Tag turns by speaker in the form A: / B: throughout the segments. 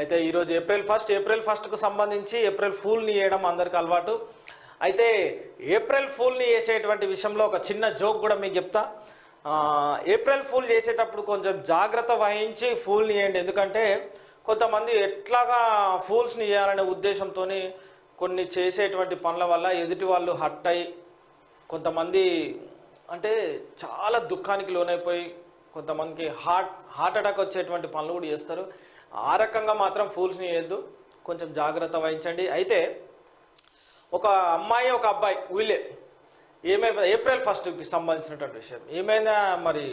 A: అయితే ఈరోజు April first April ఫస్ట్కు సంబంధించి ఏప్రిల్ ఫూల్ని వేయడం అందరికి అలవాటు. అయితే ఏప్రిల్ ఫూల్ని వేసేటువంటి విషయంలో ఒక చిన్న జోక్ కూడా మీకు చెప్తా. ఏప్రిల్ ఫూల్ చేసేటప్పుడు కొంచెం జాగ్రత్త వహించి ఫూల్ని వేయండి. ఎందుకంటే కొంతమంది ఎట్లాగా ఫూల్స్ని వేయాలనే ఉద్దేశంతో కొన్ని చేసేటువంటి పనుల వల్ల ఎదుటి వాళ్ళు హట్ అయి కొంతమంది అంటే చాలా దుఃఖానికి లోనైపోయి కొంతమందికి హార్ట్ హార్ట్ అటాక్ వచ్చేటువంటి పనులు కూడా చేస్తారు. ఆ రకంగా మాత్రం ఫూల్స్ని వేయద్దు. కొంచెం జాగ్రత్త వహించండి. అయితే ఒక అమ్మాయి ఒక అబ్బాయి వీళ్ళే. ఏమై ఏప్రిల్ ఫస్ట్కి సంబంధించినటువంటి విషయం. ఏమైనా మరి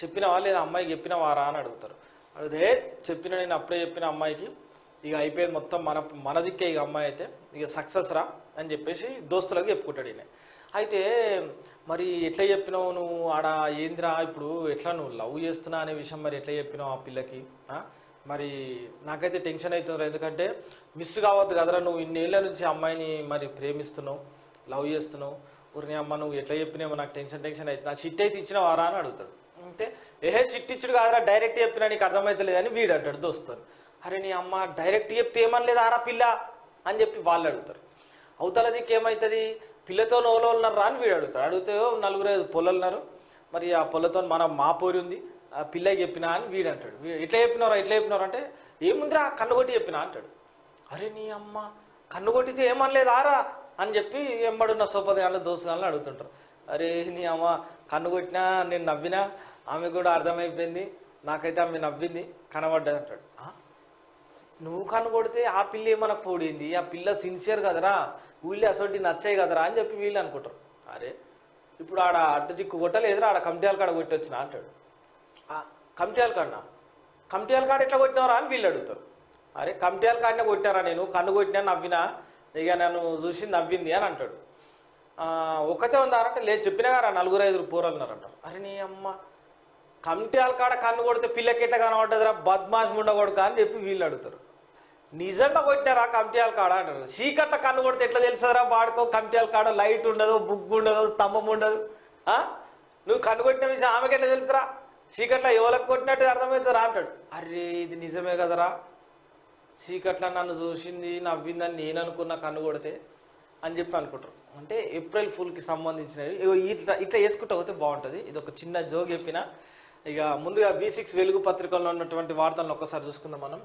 A: చెప్పినవా లేదా? అమ్మాయికి చెప్పినవారా అని అడుగుతారు. అదే చెప్పిన నేను అప్పుడే చెప్పిన అమ్మాయికి ఇక అయిపోయింది మొత్తం మన మన దిక్కే ఇక అమ్మాయి అయితే ఇక సక్సెస్ రా అని చెప్పేసి దోస్తులకు చెప్పుకుంటాడు ఈయన. అయితే మరి ఎట్లా చెప్పినావు నువ్వు? ఆడ ఏందిరా? ఇప్పుడు ఎట్లా నువ్వు లవ్ చేస్తున్నా అనే విషయం మరి ఎట్లా చెప్పినావు ఆ పిల్లకి? మరి నాకైతే టెన్షన్ అవుతుంది ఎందుకంటే మిస్ కావద్దు కదరా నువ్వు. ఇన్నేళ్ళ నుంచి అమ్మాయిని మరి ప్రేమిస్తున్నావు లవ్ చేస్తున్నావు. ఊరిని అమ్మ నువ్వు ఎట్లా చెప్పినావు నాకు టెన్షన్ టెన్షన్ అవుతుంది. నా షిట్ అయితే ఇచ్చినవారా అని అడుగుతాడు. అంటే ఏహే షిట్ ఇచ్చుడు కాదురా. డైరెక్ట్ చెప్పినా నీకు అర్థమవుతలేదని వీడు అంటాడు దోస్తాను అరే నీ అమ్మ డైరెక్ట్ చెప్తే ఏమనలేదు ఆరా పిల్ల? అని చెప్పి వాళ్ళు అడుగుతారు. అవతల దిక్కు ఏమవుతుంది పిల్లతో నోలో ఉన్నారా అని వీడు అడుగుతాడు. అడిగితే నలుగురు ఐదు పొలలు ఉన్నారు మరి ఆ పొలతో మన మా పోరి ఉంది. ఆ చెప్పినా అని వీడు అంటాడు. ఎట్లా చెప్పినారా ఎట్లా చెప్పినారు అంటే ఏముందిరా కన్ను కొట్టి చెప్పినా అంటాడు. అరే నీ అమ్మ కన్ను కొట్టితే ఏమనలేదు ఆరా అని చెప్పి ఎంబడున్న సోపదగాళ్ళు దోసగాళ్ళు అడుగుతుంటారు. అరే నీ అమ్మ కన్ను కొట్టినా నేను నవ్వినా ఆమె కూడా అర్థమైపోయింది. నాకైతే ఆమె నవ్వింది కనబడ్డది అంటాడు. నువ్వు కన్ను కొడితే ఆ పిల్ల ఏమన్నా పోడింది? ఆ పిల్ల సిన్సియర్ కదరా? వీళ్ళు అసలు నచ్చాయి కదరా? అని చెప్పి వీళ్ళు అనుకుంటారు. అరే ఇప్పుడు ఆడ అడ్డ దిక్కు కొట్టలేదురా ఆడ కమిటీ కాడ కొట్టొచ్చిన అంటాడు. కమిటీల కాడ కమిటీల కాడ ఎట్లా కొట్టినవరా అని వీళ్ళు అడుగుతారు. అరే కమిటీల కాడనే కొట్టారా నేను? కన్ను కొట్టినా నవ్వినా? ఇక నన్ను చూసి నవ్వింది అని అంటాడు. ఒకతే ఉందారంటే లేదు చెప్పినా కదా నలుగురు ఐదుగురు పూరలు అంటారు అరే నీ అమ్మ. కమిటీల కాడ కన్ను కొడితే పిల్లకి ఎట్లా కనబడ్డదిరా? బద్మాష్ ఉండకూడక అని చెప్పి వీళ్ళు అడుగుతారు. నిజంగా కొట్టినారా కమిటీయాల కాడ అంటారు. చీకట్ల కన్ను కొడితే ఎట్లా తెలుస్తుందిరా? వాడుకో కమిటీయాల కాడ లైట్ ఉండదు బుక్ ఉండదు స్తంభం ఉండదు. నువ్వు కన్ను కొట్టిన విషయం ఆమెకి ఎట్లా తెలుసురా? చీకట్ల ఎవరికి కొట్టినట్టు అర్థమవుతుందా అంటాడు. అరే ఇది నిజమే కదరా? చీకట్ల నన్ను చూసింది నవ్విందని నేను అనుకున్న కన్ను కొడితే అని చెప్పి అనుకుంటారు. అంటే ఏప్రిల్ ఫుల్కి సంబంధించినవి. ఇగో ఇట్లా ఇట్లా వేసుకుంటూ పోతే బాగుంటుంది. ఇది ఒక చిన్న జోక్ చెప్పిన. ఇక ముందుగా బీ సిక్స్ వెలుగు పత్రికల్లో ఉన్నటువంటి వార్తలను ఒక్కసారి చూసుకుందాం మనం.